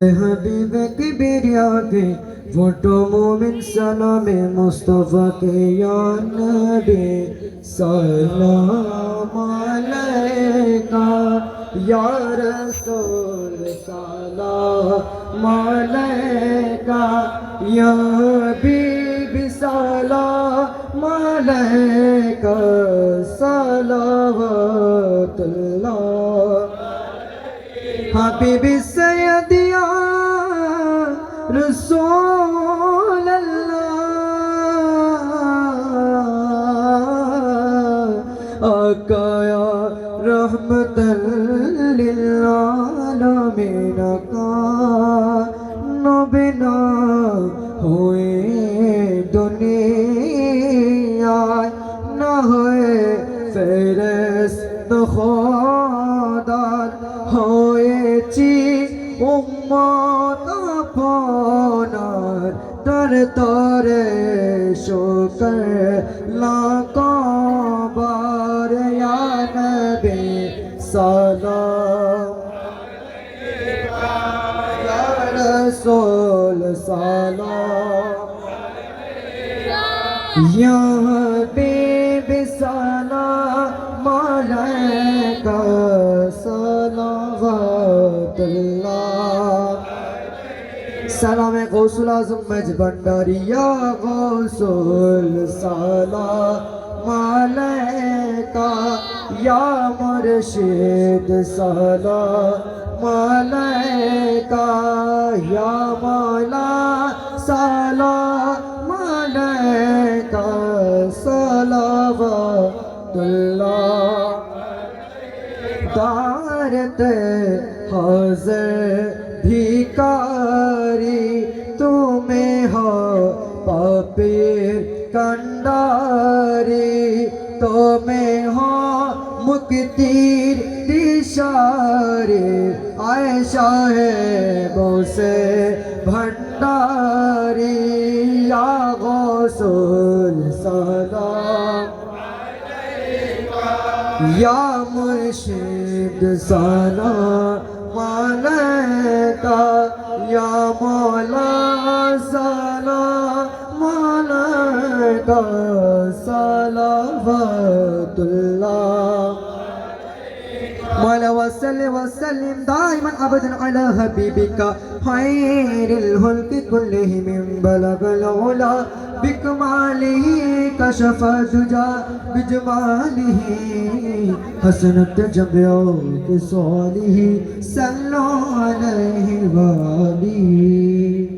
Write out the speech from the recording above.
حبیب کبریا کے فوٹو مومن سلام مصطفیٰ کے یا نبی، سلام علیکہ یا رسول، سلام علیکہ یا حبیب، سلام علیکہ، صلوات اللہ حبیب سید يديا رسول الله آقا يا رحمة للعالمين آقا نبنا ہوئے دنیا نہ ہوئے فیرست خدا ہوئے چیز উম্মত আপনার তর তরে শোকর লাকাবার ইয়া নবী সালাম ইয়া রাসূল সালাম ইয়া হাবিব সালাম মালাইকা سلام غوث العظم مج بنداری یا غوث سلام علیکہ یا مرشد سلام علیکہ یا مولا سلام علیکہ صلوات اللہ دارت حاضر بھیکاری تمہیں ہو پپیر کنڈاری تمہیں ہو مکتیر دشاری عائشہ ہے بوسے بھنڈاری، یا غسول سلام یا مرشد سلام صلوات اللہ مولا وسل وسلم دائما ابدا على حبيبك. خير كله من بلغ العلا. بكماله كشف الدجى بجماله حسنت جميع خصاله صلوا عليه وآله.